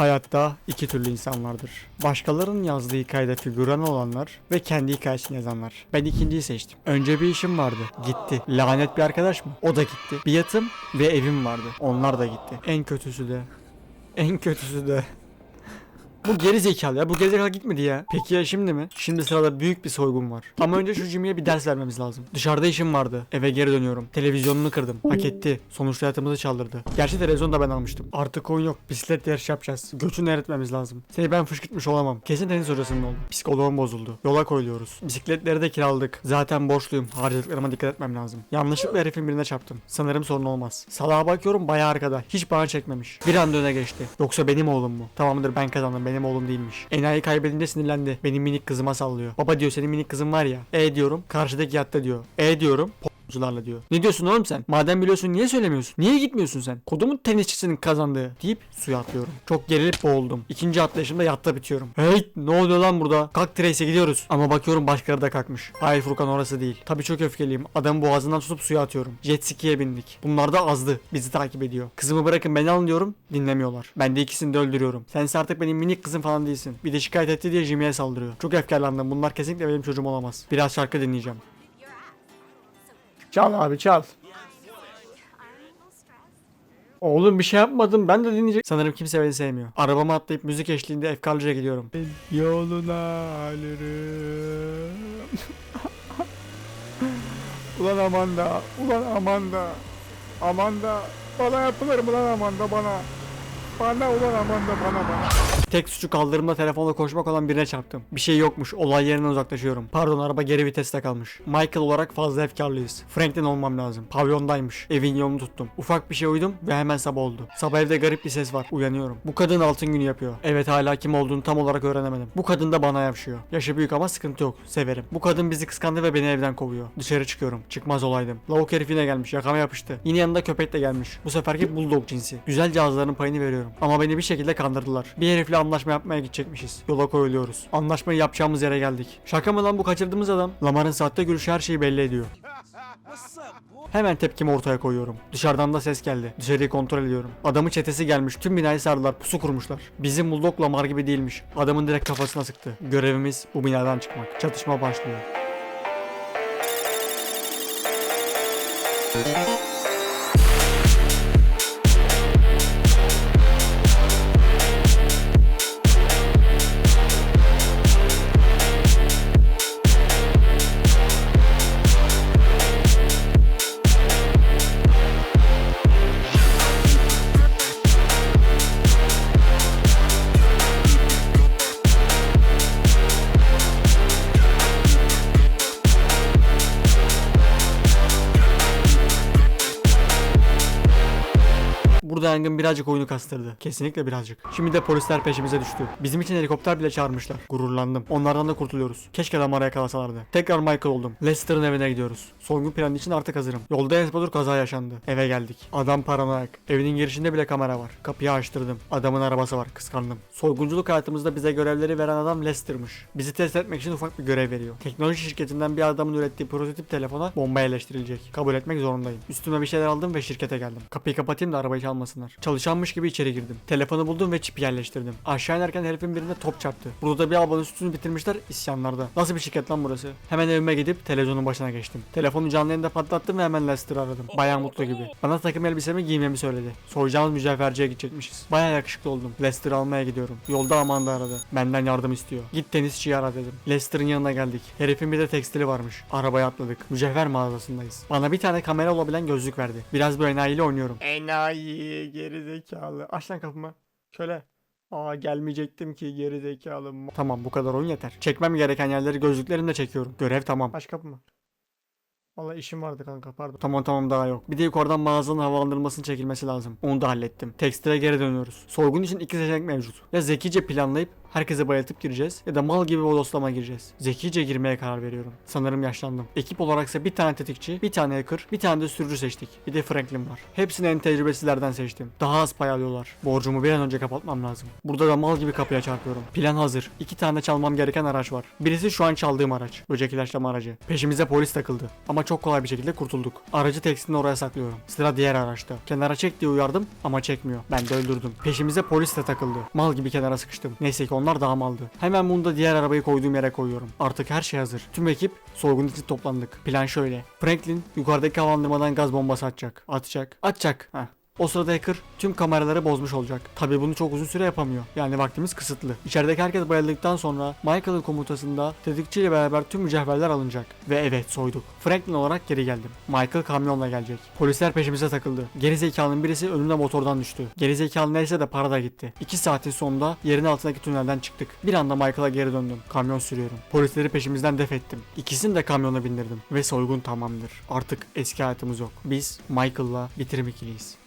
Hayatta iki türlü insan vardır. Başkalarının yazdığı hikayede figüran olanlar ve kendi hikayesini yazanlar. Ben ikinciyi seçtim. Önce bir işim vardı. Gitti. Lanet bir arkadaş mı? O da gitti. Bir yatım ve evim vardı. Onlar da gitti. En kötüsü de. En kötüsü de. Bu geri zekalı ya. Bu geri zekalı gitmedi ya. Peki ya şimdi mi? Şimdi sırada büyük bir soygun var. Ama önce şu Jimmy'ye bir ders vermemiz lazım. Dışarıda işim vardı. Eve geri dönüyorum. Televizyonunu kırdım. Hak etti. Sonuçta hayatımızı çaldırdı. Gerçi televizyonu da ben almıştım. Artık oyun yok. Bisiklet yarışı yapacağız. Göçünü eritmemiz lazım. Seni ben fışkırtmış olamam. Kesin tenis hocasının oldu. Psikoloğum bozuldu. Yola koyuluyoruz. Bisikletleri de kiraladık. Zaten borçluyum. Harcadıklarıma dikkat etmem lazım. Yanlışlıkla herifin birine çarptım. Sanırım sorun olmaz. Salağa bakıyorum bayağı arkada. Hiç bana çekmemiş. Bir anda öne geçti. Yoksa benim oğlum mu? Tamamdır ben kazandım. Benim oğlum değilmiş. Enayi kaybedince sinirlendi. Benim minik kızıma sallıyor. Baba diyor senin minik kızın var ya. E diyorum. Karşıdaki yatta diyor. E diyorum. Pozcularla diyor. Ne diyorsun oğlum sen? Madem biliyorsun niye söylemiyorsun? Niye gitmiyorsun sen? Kodumun tenisçisinin kazandığı deyip suya atlıyorum. Çok gerilip boğuldum. İkinci atlayışımda yatta bitiyorum. Hey ne oluyor lan burada? Kalk Trace'e gidiyoruz. Ama bakıyorum başkaları da kalkmış. Hayır Furkan orası değil. Tabii çok öfkeliyim. Adamı boğazından tutup suya atıyorum. Jet ski'ye bindik. Bunlar da azdı. Bizi takip ediyor. Kızımı bırakın beni alın diyorum. Dinlemiyorlar. Ben de ikisini de öldürüyorum. Sense artık benim minik kızım falan değilsin. Bir de şikayet etti diye Jimmy'ye saldırıyor. Çok öfkelendim. Bunlar kesinlikle benim çocuğum olamaz. Biraz şarkı dinleyeceğim. Çal abi çal. Oğlum bir şey yapmadım ben de dinleyecek. Sanırım kimse beni sevmiyor. Arabama atlayıp müzik eşliğinde efkarlıca gidiyorum. Yoluna alırım. ulan Amanda, ulan Amanda. Amanda, bana yapılır mı lan Amanda bana? Bana ulan Amanda bana bana. Tek suçu kaldırımda telefonla koşmak olan birine çarptım. Bir şey yokmuş. Olay yerinden uzaklaşıyorum. Pardon araba geri viteste kalmış. Michael olarak fazla efkarlıyız. Franklin olmam lazım. Pavyondaymış. Evin yolunu tuttum. Ufak bir şey uydum ve hemen sabah oldu. Sabah evde garip bir ses var. Uyanıyorum. Bu kadın altın günü yapıyor. Evet hala kim olduğunu tam olarak öğrenemedim. Bu kadın da bana yapışıyor. Yaşı büyük ama sıkıntı yok. Severim. Bu kadın bizi kıskandı ve beni evden kovuyor. Dışarı çıkıyorum. Çıkmaz olaydım. Lavuk herif yine gelmiş. Yakama yapıştı. Yine yanında köpek de gelmiş. Bu seferki bulldog cinsi. Güzelce ağızlarının payını veriyorum. Ama beni bir şekilde kandırdılar. Bir herifle anlaşma yapmaya gidecekmişiz. Yola koyuluyoruz. Anlaşmayı yapacağımız yere geldik. Şaka mı lan bu kaçırdığımız adam? Lamar'ın sahte gülüşü her şeyi belli ediyor. Hemen tepkimi ortaya koyuyorum. Dışarıdan da ses geldi. Dışarıyı kontrol ediyorum. Adamı çetesi gelmiş. Tüm binayı sardılar. Pusu kurmuşlar. Bizim Bulldog Lamar gibi değilmiş. Adamın direkt kafasına sıktı. Görevimiz bu binadan çıkmak. Çatışma başlıyor. Burada yangın birazcık oyunu kastırdı. Kesinlikle birazcık. Şimdi de polisler peşimize düştü. Bizim için helikopter bile çağırmışlar. Gururlandım. Onlardan da kurtuluyoruz. Keşke Lamar'ı yakalasalardı. Tekrar Michael oldum. Lester'ın evine gidiyoruz. Soygun planı için artık hazırım. Yolda Esbadur kaza yaşandı. Eve geldik. Adam paranoyak. Evinin girişinde bile kamera var. Kapıyı açtırdım. Adamın arabası var. Kıskandım. Soygunculuk hayatımızda bize görevleri veren adam Lester'mış. Bizi test etmek için ufak bir görev veriyor. Teknoloji şirketinden bir adamın ürettiği prototip telefona bomba yerleştirilecek. Kabul etmek zorundayım. Üstüme bir şeyler aldım ve şirkete geldim. Kapıyı kapatayım da arabayı çalmasınlar. Çalışanmış gibi içeri girdim. Telefonu buldum ve çipi yerleştirdim. Aşağı inerken herifin birine top çarptı. Burada da bir albanın üstünü bitirmişler isyanlarda. Nasıl bir şirket lan burası? Hemen evime gidip televizyonun başına geçtim. Telefonu canlı yayında patlattım ve hemen Lester'ı aradım. Bayağı mutlu gibi. Bana takım elbisemi giymemi söyledi. Soyacağımız mücevherciye gidecekmişiz. Bayağı yakışıklı oldum. Lester'ı almaya gidiyorum. Yolda Amanda aradı. Benden yardım istiyor. Git tenisçiyi ara dedim. Lester'ın yanına geldik. Herifin bir de tekstili varmış. Arabaya atladık. Mücevher mağazasındayız. Bana bir tane kamera olabilen gözlük verdi. Biraz bu enayiyle oynuyorum. Enayi geri zekalı. Aç lan kapımı. Şöyle. Aa gelmeyecektim ki geri zekalı. Tamam bu kadar oyun yeter. Çekmem gereken yerleri gözlüklerimle çekiyorum. Görev tamam. Aç kapımı. Valla işim vardı kanka pardon. Tamam tamam daha yok. Bir de yukarıdan mağazanın havalandırmasının çekilmesi lazım. Onu da hallettim. Tekstile geri dönüyoruz. Soygun için iki seçenek mevcut. Ya zekice planlayıp herkese bayıltıp gireceğiz ya da mal gibi bodoslama gireceğiz. Zekice girmeye karar veriyorum. Sanırım yaşlandım. Ekip olaraksa bir tane tetikçi, bir tane hacker, bir tane de sürücü seçtik. Bir de Franklin var. Hepsini en tecrübesizlerden seçtim. Daha az pay alıyorlar. Borcumu bir an önce kapatmam lazım. Burada da mal gibi kapıya çarpıyorum. Plan hazır. İki tane çalmam gereken araç var. Birisi şu an çaldığım araç. Böcek ilaçlama aracı. Peşimize polis takıldı. Ama çok kolay bir şekilde kurtulduk. Aracı tekstilini oraya saklıyorum. Sıra diğer araçta. Kenara çek diye uyardım ama çekmiyor. Ben de öldürdüm. Peşimize polis de takıldı. Mal gibi kenara sıkıştım. Neyse ki onlar daha maldı. Hemen bunu da diğer arabayı koyduğum yere koyuyorum. Artık her şey hazır. Tüm ekip soygun için toplandık. Plan şöyle. Franklin yukarıdaki havalandırmadan gaz bombası atacak. Atacak. Atacak. Heh. O sırada hacker tüm kameraları bozmuş olacak. Tabi bunu çok uzun süre yapamıyor. Yani vaktimiz kısıtlı. İçerideki herkes bayıldıktan sonra Michael'ın komutasında tetikçiyle beraber tüm mücevherler alınacak. Ve evet soyduk. Franklin olarak geri geldim. Michael kamyonla gelecek. Polisler peşimize takıldı. Geri zekalının birisi önümde motordan düştü. Geri zekalı neyse de para da gitti. 2 saatin sonunda yerin altındaki tünelden çıktık. Bir anda Michael'a geri döndüm. Kamyon sürüyorum. Polisleri peşimizden def ettim. İkisini de kamyona bindirdim. Ve soygun tamamdır. Artık eski hayatımız yok. Biz Michael'la bitirim ikiliyiz.